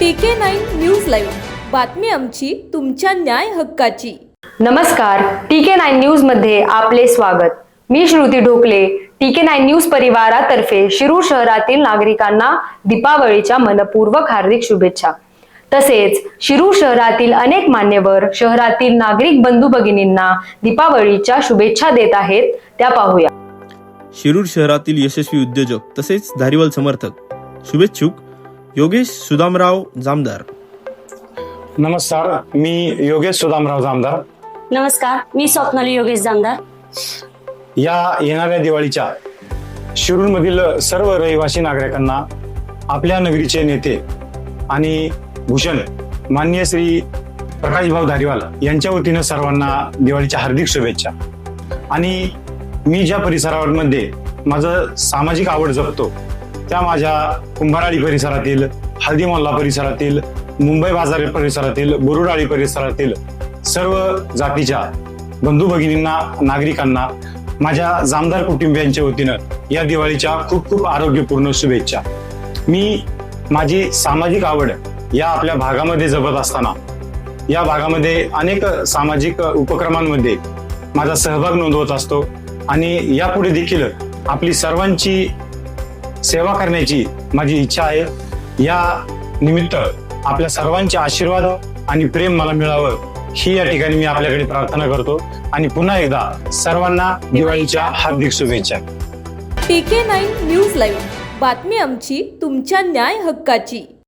पीके nine news live बातमी आमची तुमच्या न्याय हक्काची. नमस्कार टीके नाईन न्यूजमध्ये आपले स्वागत. मी श्रुती ढोकले टीके नाईन न्यूज परिवारातर्फे शिरूर शहरातील नागरिकांना दीपावलीच्या मनपूर्वक हार्दिक शुभेच्छा. तसेच शिरूर शहरातील अनेक मान्यवर शहरातील नागरिक बंधू भगिनींना दीपावलीच्या शुभेच्छा देत आहेत त्या पाहूया. शिरूर शहरातील यशस्वी उद्योजक तसेच धारीवाल समर्थक शुभेच्छुक योगेश सुदामराव जामदार. नमस्कार मी योगेश सुदामराव जामदार. नमस्कार मी स्वप्नाली योगेश जामदार. या येणाऱ्या दिवाळीच्या शिरूरमधील सर्व रहिवासी नागरिकांना आपल्या नगरीचे नेते आणि भूषण मान्य श्री प्रकाशभाऊ धारीवाल यांच्या वतीनं सर्वांना दिवाळीच्या हार्दिक शुभेच्छा. आणि मी ज्या परिसरामध्ये माझं सामाजिक आवड जपतो त्या माझ्या कुंभाराळी परिसरातील हल्दी परिसरातील मुंबई बाजार परिसरातील बोरुडाळी परिसरातील सर्व जातीच्या बंधू भगिनींना नागरिकांना माझ्या जामदार कुटुंबियांच्या वतीनं या दिवाळीच्या खूप खूप आरोग्यपूर्ण शुभेच्छा. मी माझी सामाजिक आवड या आपल्या भागामध्ये जपत असताना या भागामध्ये अनेक सामाजिक उपक्रमांमध्ये माझा सहभाग नोंदवत असतो आणि यापुढे देखील आपली सर्वांची सेवा करण्याची माझी इच्छा आहे. या निमित्त आपल्या सर्वांचे आशीर्वाद आणि प्रेम मला मिळावं. ही या ठिकाणी मी आपल्याकडे प्रार्थना करतो. आणि पुन्हा एकदा सर्वांना दिवाळीच्या हार्दिक शुभेच्छा. PK nine news live. बातमी आमची तुमच्या न्याय हक्काची.